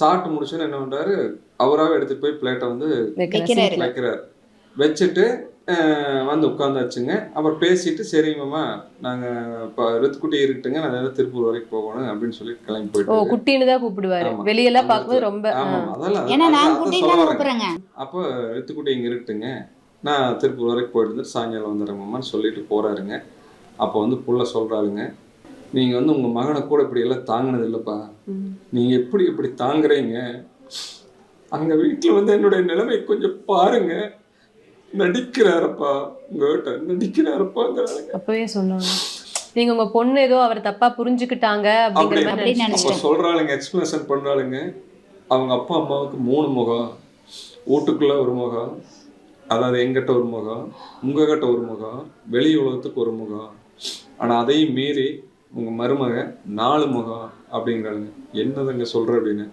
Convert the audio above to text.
சாப்பிட்டு முடிச்சோன்னு என்ன பண்றாரு? அவராவே எடுத்துட்டு போய் பிளேட்டை வந்து வைக்கிறாரு. வச்சுட்டு வந்து உட்காந்தாச்சுங்க. அப்புறம் பேசிட்டு சரிங்கம்மா நாங்கள் இப்போ ரித்துக்குட்டி இருக்கட்டுங்க. நான் திருப்பூர் வரைக்கும் போகணும் அப்படின்னு சொல்லி கிளம்பி ஓ போயிட்டு குட்டின்னு தான் கூப்பிடுவாரு. வெளியெல்லாம் பார்க்கும்போது. ரொம்ப. அதெல்லாம் அப்போ ரித்துக்குட்டி இங்கே இருக்கட்டுங்க. நான் திருப்பூர் வரைக்கும் போயிட்டு வந்துட்டு சாயங்காலம் வந்துடுறேம்மான்னு சொல்லிட்டு போறாருங்க. அப்போ வந்து புள்ள சொல்றாளுங்க. நீங்க வந்து உங்க மகனை கூட இப்படி எல்லாம் தாங்கினது இல்லப்பா. ம். நீங்க எப்படி இப்படி தாங்குறீங்க? அங்க வீட்டுல வந்து என்னுடைய நிலைமை கொஞ்சம் பாருங்க. நடிக்கிறாரப்பா. உங்ககிட்ட நடிக்கிறாரப்பாங்கிறாங்க. அப்பவே சொன்னாங்க நீங்க உங்க பொண்ணு ஏதோ அவர் தப்பா புரிஞ்சுக்கிட்டாங்க அப்படிங்கிற சொல்றாளுங்க எக்ஸ்பிளேஷன் பண்றாளுங்க. அவங்க அப்பா அம்மாவுக்கு மூணு முகம். வீட்டுக்குள்ள ஒரு முகம். அதாவது எங்கிட்ட ஒரு முகம். உங்ககிட்ட ஒரு முகம். வெளி உலகத்துக்கு ஒரு முகம். ஆனா அதையும் மீறி உங்கள் மருமக நாலு முகம் அப்படிங்கிறாளுங்க என்னதுங்க சொல்கிற அப்படின்னு.